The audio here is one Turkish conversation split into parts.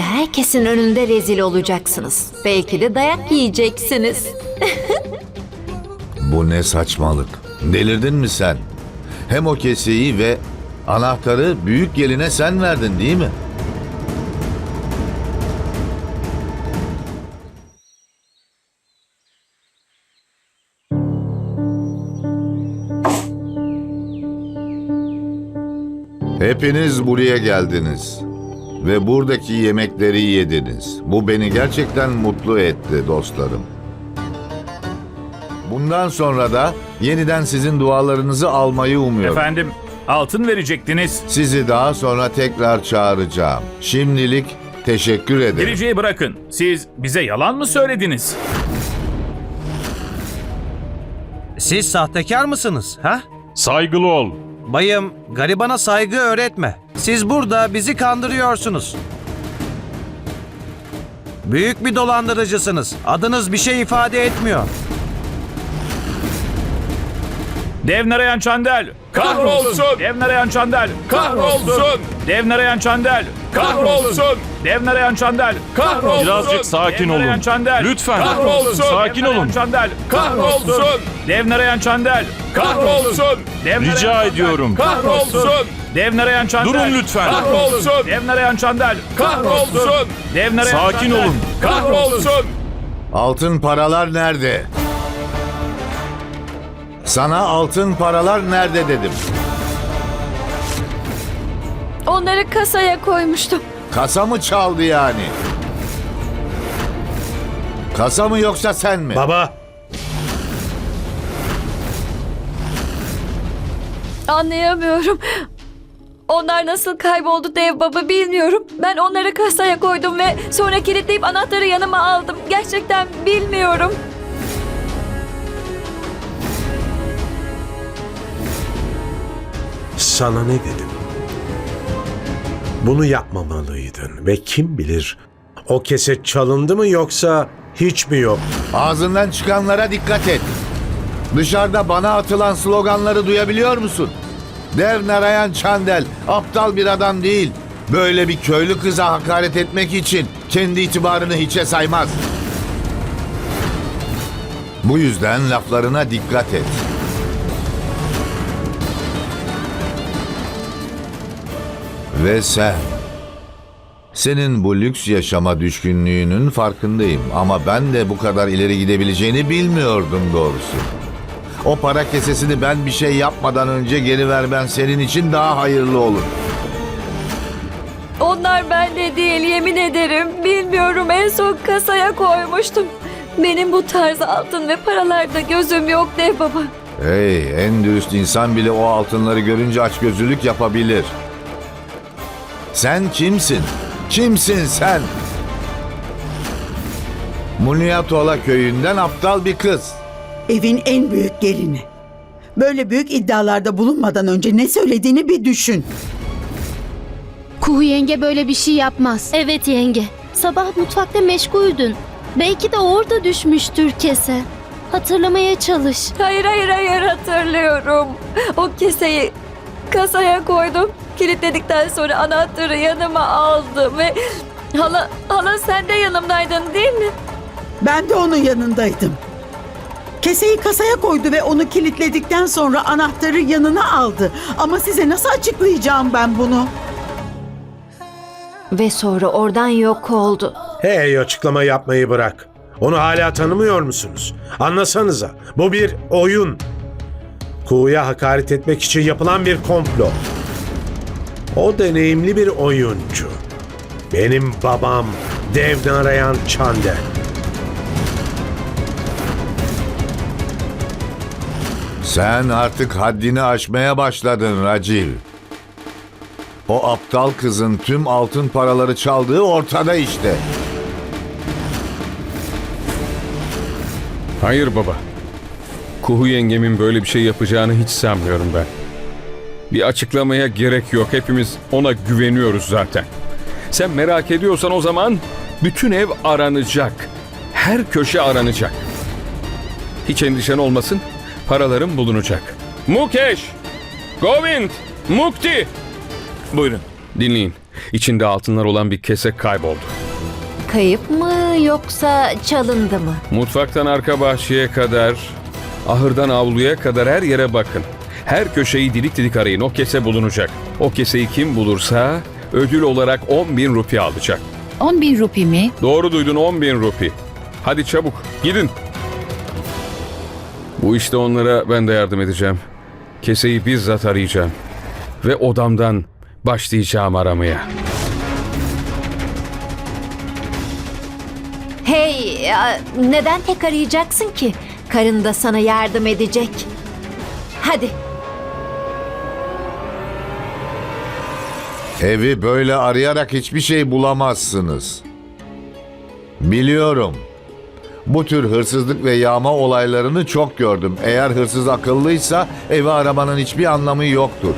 Herkesin önünde rezil olacaksınız. Belki de dayak yiyeceksiniz. Bu ne saçmalık. Delirdin mi sen? Hem o keseyi ve anahtarı büyük geline sen verdin değil mi? Hepiniz buraya geldiniz ve buradaki yemekleri yediniz. Bu beni gerçekten mutlu etti dostlarım. Bundan sonra da yeniden sizin dualarınızı almayı umuyorum. Efendim altın verecektiniz. Sizi daha sonra tekrar çağıracağım. Şimdilik teşekkür ederim. Vereceği bırakın. Siz bize yalan mı söylediniz? Siz sahtekar mısınız? Ha? Saygılı ol. Bayım, garibana saygı öğretme. Siz burada bizi kandırıyorsunuz. Büyük bir dolandırıcısınız. Adınız bir şey ifade etmiyor. Dev Narayan Çandel. Kahrolsun! Dev Narayan Çandel. Kahrolsun! Dev Narayan Çandel. Kahrolsun! Dev Narayan Çandel. Kahrolsun! Birazcık sakin olun. Çandel. Lütfen. Kahrolsun! Sakin olun. Çandel. Kahrolsun! Dev Narayan Çandel. Kahrolsun! Rica ediyorum. Kahrolsun! Dev Narayan Çandel. Durun lütfen. Kahrolsun! Dev Narayan Çandel. Kahrolsun! Dev Narayan Sakin olun. Kahrolsun! Altın paralar nerede? Sana altın paralar nerede dedim. Onları kasaya koymuştum. Kasa mı çaldı yani? Kasa mı yoksa sen mi? Baba, Anlayamıyorum. Onlar nasıl kayboldu dev baba bilmiyorum. Ben onları kasaya koydum ve sonra kilitleyip anahtarı yanıma aldım. Gerçekten bilmiyorum. sana ne dedim? Bunu yapmamalıydın ve kim bilir o keset çalındı mı yoksa hiç mi yok? Ağzından çıkanlara dikkat et. Dışarıda bana atılan sloganları duyabiliyor musun? Dev Narayan Çandel aptal bir adam değil. Böyle bir köylü kıza hakaret etmek için kendi itibarını hiçe saymaz. Bu yüzden laflarına dikkat et. Ve sen senin bu lüks yaşama düşkünlüğünün farkındayım ama ben de bu kadar ileri gidebileceğini bilmiyordum doğrusu. O para kesesini ben bir şey yapmadan önce geri vermen senin için daha hayırlı olur. Onlar bende değil yemin ederim. Bilmiyorum en son kasaya koymuştum. Benim bu tarz altın ve paralarda gözüm yok dev baba. Hey, en dürüst insan bile o altınları görünce açgözlülük yapabilir. Sen kimsin? Kimsin sen? Muniatola köyünden aptal bir kız. Evin en büyük gelini. Böyle büyük iddialarda bulunmadan önce ne söylediğini bir düşün. Kuhu yenge böyle bir şey yapmaz. Evet yenge. Sabah mutfakta meşguldün. Belki de orada düşmüştür kese. Hatırlamaya çalış. Hayır hayır hayır hatırlıyorum. O keseyi kasaya koydum. Kilitledikten sonra anahtarı yanıma aldım ve hala hala sen de yanımdaydın değil mi? Ben de onun yanındaydım. Keseyi kasaya koydu ve onu kilitledikten sonra anahtarı yanına aldı. Ama size nasıl açıklayacağım ben bunu? Ve sonra oradan yok oldu. Hey açıklama yapmayı bırak. Onu hala tanımıyor musunuz? Anlasanıza. Bu bir oyun. Kuğuya hakaret etmek için yapılan bir komplo. O deneyimli bir oyuncu. Benim babam Dev Narayan Çandel. Sen artık haddini aşmaya başladın Raciv. O aptal kızın tüm altın paraları çaldığı ortada işte. Hayır baba. Kuhu yengemin böyle bir şey yapacağını hiç sanmıyorum ben. Bir açıklamaya gerek yok. Hepimiz ona güveniyoruz zaten. Sen merak ediyorsan o zaman bütün ev aranacak. Her köşe aranacak. Hiç endişen olmasın. Paralarım bulunacak. Mukesh! Govind! Mukti! Buyurun. Dinleyin. İçinde altınlar olan bir kese kayboldu. Kayıp mı yoksa çalındı mı? Mutfaktan arka bahçeye kadar, ahırdan avluya kadar her yere bakın. Her köşeyi didik didik arayın. O kese bulunacak. O keseyi kim bulursa ödül olarak 10 bin rupi alacak. 10 bin rupi mi? Doğru duydun 10 bin rupi. Hadi çabuk gidin. Bu işte onlara ben de yardım edeceğim. Keseyi bizzat arayacağım. Ve odamdan başlayacağım aramaya. Hey, neden tek arayacaksın ki? Karın da sana yardım edecek. Hadi. Evi böyle arayarak hiçbir şey bulamazsınız. Biliyorum. Bu tür hırsızlık ve yağma olaylarını çok gördüm. Eğer hırsız akıllıysa evi aramanın hiçbir anlamı yoktur.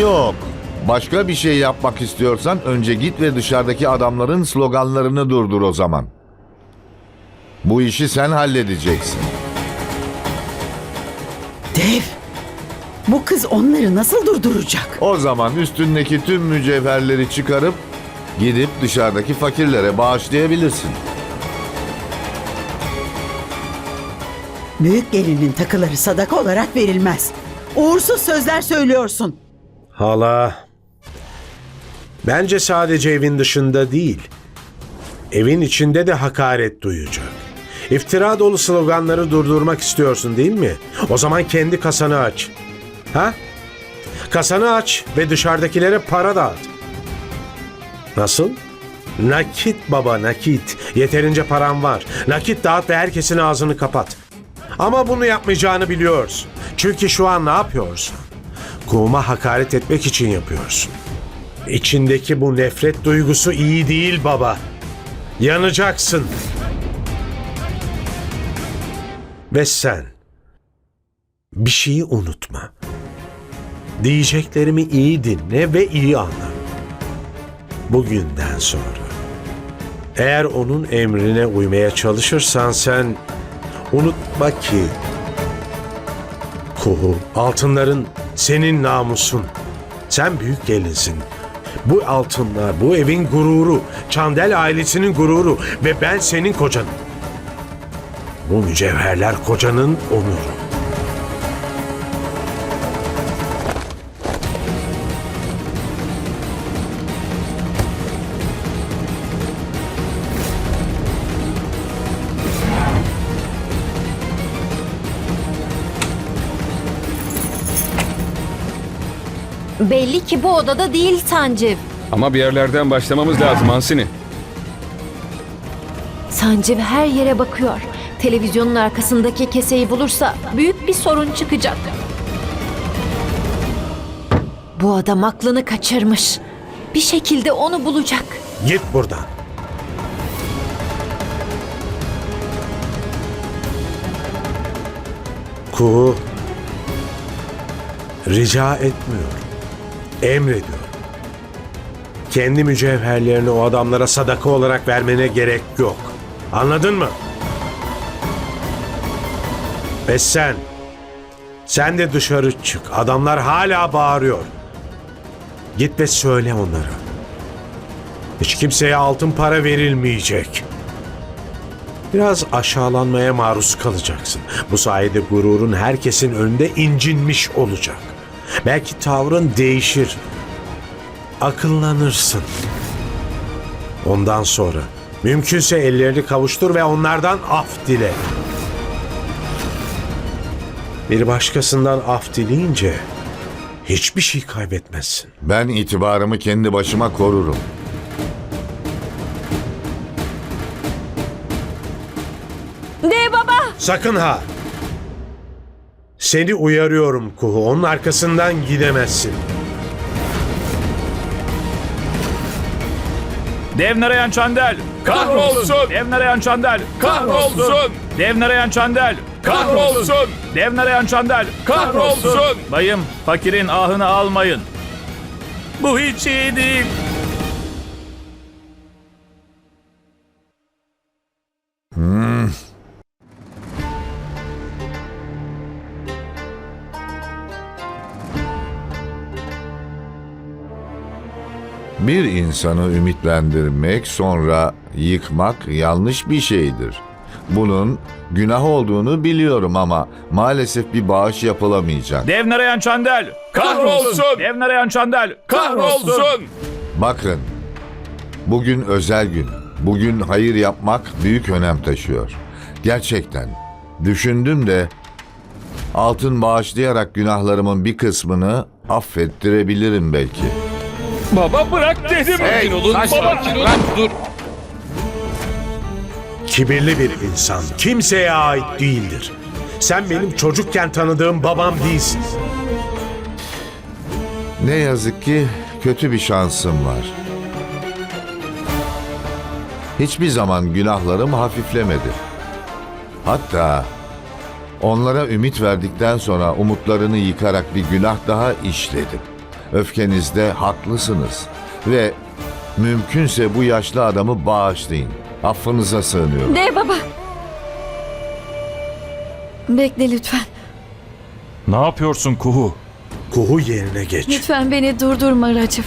Yok. Başka bir şey yapmak istiyorsan önce git ve dışarıdaki adamların sloganlarını durdur o zaman. Bu işi sen halledeceksin. Dev, bu kız onları nasıl durduracak? O zaman üstündeki tüm mücevherleri çıkarıp gidip dışarıdaki fakirlere bağışlayabilirsin. Büyük gelinin takıları sadaka olarak verilmez. Uğursuz sözler söylüyorsun. Hala. Bence sadece evin dışında değil. Evin içinde de hakaret duyacak. İftira dolu sloganları durdurmak istiyorsun değil mi? O zaman kendi kasanı aç. Ha? Kasanı aç ve dışarıdakilere para dağıt. Nasıl? Nakit baba nakit. Yeterince param var. Nakit dağıt ve herkesin ağzını kapat. Ama bunu yapmayacağını biliyorsun. Çünkü şu an ne yapıyorsun? Kuğuma hakaret etmek için yapıyorsun. İçindeki bu nefret duygusu iyi değil baba. Yanacaksın. Ve sen bir şeyi unutma. Diyeceklerimi iyi dinle ve iyi anla. Bugünden sonra eğer onun emrine uymaya çalışırsan sen unutma ki Kuhu, altınların senin namusun. Sen büyük gelinsin. Bu altınlar, bu evin gururu, Çandel ailesinin gururu ve ben senin kocanım. Bu mücevherler kocanın onuru. Belli ki bu odada değil Sanciv. Ama bir yerlerden başlamamız lazım Hansini. Sanciv her yere bakıyor. Televizyonun arkasındaki keseyi bulursa büyük bir sorun çıkacak. Bu adam aklını kaçırmış. Bir şekilde onu bulacak. Git buradan. Kuhu, rica etmiyorum. Emrediyorum. Kendi mücevherlerini o adamlara sadaka olarak vermene gerek yok. Anladın mı? Ve sen, sen de dışarı çık. Adamlar hala bağırıyor. Git ve söyle onlara. Hiç kimseye altın para verilmeyecek. Biraz aşağılanmaya maruz kalacaksın. Bu sayede gururun herkesin önünde incinmiş olacak. Belki tavrın değişir. Akıllanırsın. Ondan sonra mümkünse ellerini kavuştur ve onlardan af dile. Bir başkasından af dileyince hiçbir şey kaybetmezsin. Ben itibarımı kendi başıma korurum. De baba! Sakın ha! Seni uyarıyorum Kuhu. Onun arkasından gidemezsin. Dev Narayan Çandel. Kahrolsun! Dev Narayan Çandel. Kahrolsun! Dev Narayan Çandel. Kahrolsun! Dev Narayan Çandel. Kahrolsun! Bayım, fakirin ahını almayın. Bu hiç iyi değil. Bir insanı ümitlendirmek sonra yıkmak yanlış bir şeydir. Bunun günah olduğunu biliyorum ama maalesef bir bağış yapılamayacak. Dev Narayan Çandel. Kahrolsun. Dev Narayan Çandel. Kahrolsun. Bakın, bugün özel gün. Bugün hayır yapmak büyük önem taşıyor. Gerçekten. Düşündüm de altın bağışlayarak günahlarımın bir kısmını affettirebilirim belki. Baba bırak dedim. Hey, Baba. Kibirli bir insan kimseye ait değildir. Sen benim çocukken tanıdığım babam değilsin. Ne yazık ki kötü bir şansım var. Hiçbir zaman günahlarım hafiflemedi. Hatta onlara ümit verdikten sonra umutlarını yıkarak bir günah daha işledim. Öfkenizde haklısınız ve mümkünse bu yaşlı adamı bağışlayın. Affınıza sığınıyorum. De baba. Bekle lütfen. Ne yapıyorsun Kuhu? Kuhu yerine geç. Lütfen beni durdurma Racif.